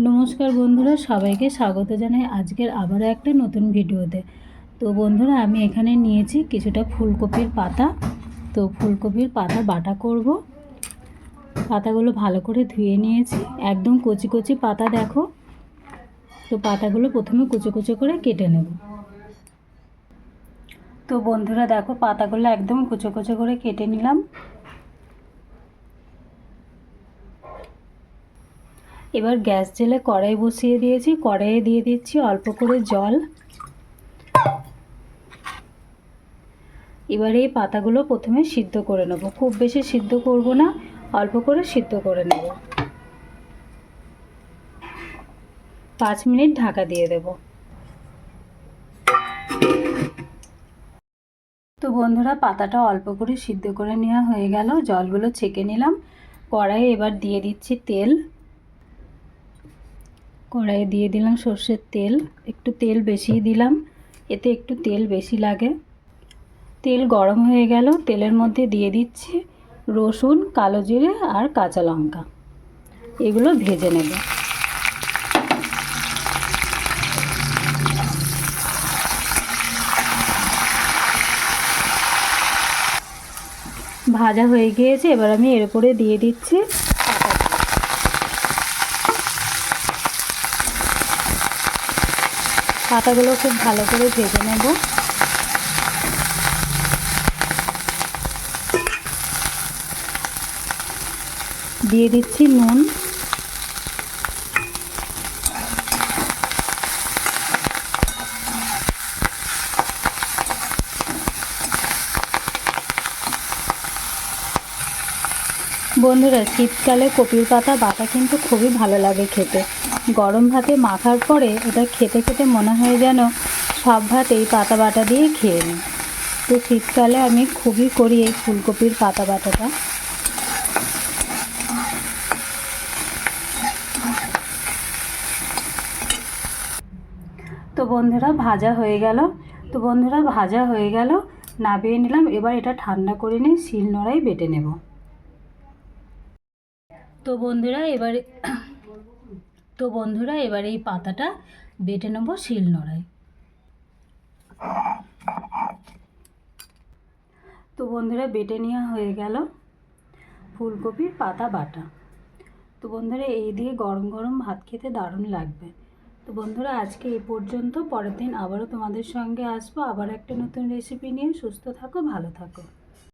নমস্কার বন্ধুরা, সবাইকে স্বাগত জানাই আজকের আবারও একটা নতুন ভিডিওতে। তো বন্ধুরা, আমি এখানে নিয়েছি কিছুটা ফুলকপির পাতা। তো ফুলকপির পাতা বাটা করব। পাতাগুলো ভালো করে ধুয়ে নিয়েছি। একদম কচি কচি পাতা দেখো। তো পাতাগুলো প্রথমে কুচো কুচো করে কেটে নেব। তো বন্ধুরা, দেখো পাতাগুলো একদম কুচো কুচো করে কেটে নিলাম। এবার গ্যাস জেলে কড়াই বসিয়ে দিয়েছি, কড়াইয়ে দিয়ে দিচ্ছি অল্প করে জল। এবার এই পাতাগুলো প্রথমে সিদ্ধ করে নেব। খুব বেশি সিদ্ধ করব না, অল্প করে সিদ্ধ করে নেব। পাঁচ মিনিট ঢাকা দিয়ে দেব। তো বন্ধুরা, পাতাটা অল্প করে সিদ্ধ করে নেওয়া হয়ে গেল। জলগুলো ছেঁকে নিলাম। কড়াইয়ে এবার দিয়ে দিচ্ছি তেল। কড়াইয়ে দিয়ে দিলাম সর্ষের তেল। একটু তেল বেশি দিলাম, এতে একটু তেল বেশি লাগে। তেল গরম হয়ে গেল, তেলের মধ্যে দিয়ে দিচ্ছি রসুন, কালো জিরে আর কাঁচা লঙ্কা। এগুলো ভেজে নেব। ভাজা হয়ে গিয়েছে, এবার আমি এর উপরে দিয়ে দিচ্ছি পাতাগুলো খুব ভালো করে ভেজে নেব। দিয়ে দিচ্ছি নুন। বন্ধুরা, শীতকালে কপির পাতা, বাটা কিন্তু খুবই ভালো লাগে খেতে। গরম ভাতে মাখার পরে এটা খেতে খেতে মনে হয় যেন সব ভাত এই পাতা বাটা দিয়ে খেয়ে নিই। তো শীতকালে আমি খুবই করি এই ফুলকপির পাতা বাটাটা। তো বন্ধুরা, ভাজা হয়ে গেল। তো বন্ধুরা, ভাজা হয়ে গেল। নামিয়ে নিলাম। এবার এটা ঠান্ডা করে নিয়ে শিল নোড়াই বেটে নেব। তো বন্ধুরা, এবারে তো বন্ধুরা, এবার এই পাতাটা বেটে নেব শিল নোড়ায়। তো বন্ধুরা, বেটে নেওয়া হয়ে গেল ফুলকপির পাতা বাটা। তো বন্ধুরা, এই দিয়ে গরম গরম ভাত খেতে দারুণ লাগবে। তো বন্ধুরা, আজকে এই পর্যন্ত, পরের দিন আবারও তোমাদের সঙ্গে আসব। আবার একটা নতুন রেসিপি নিয়ে। সুস্থ থাকো, ভালো থাকো।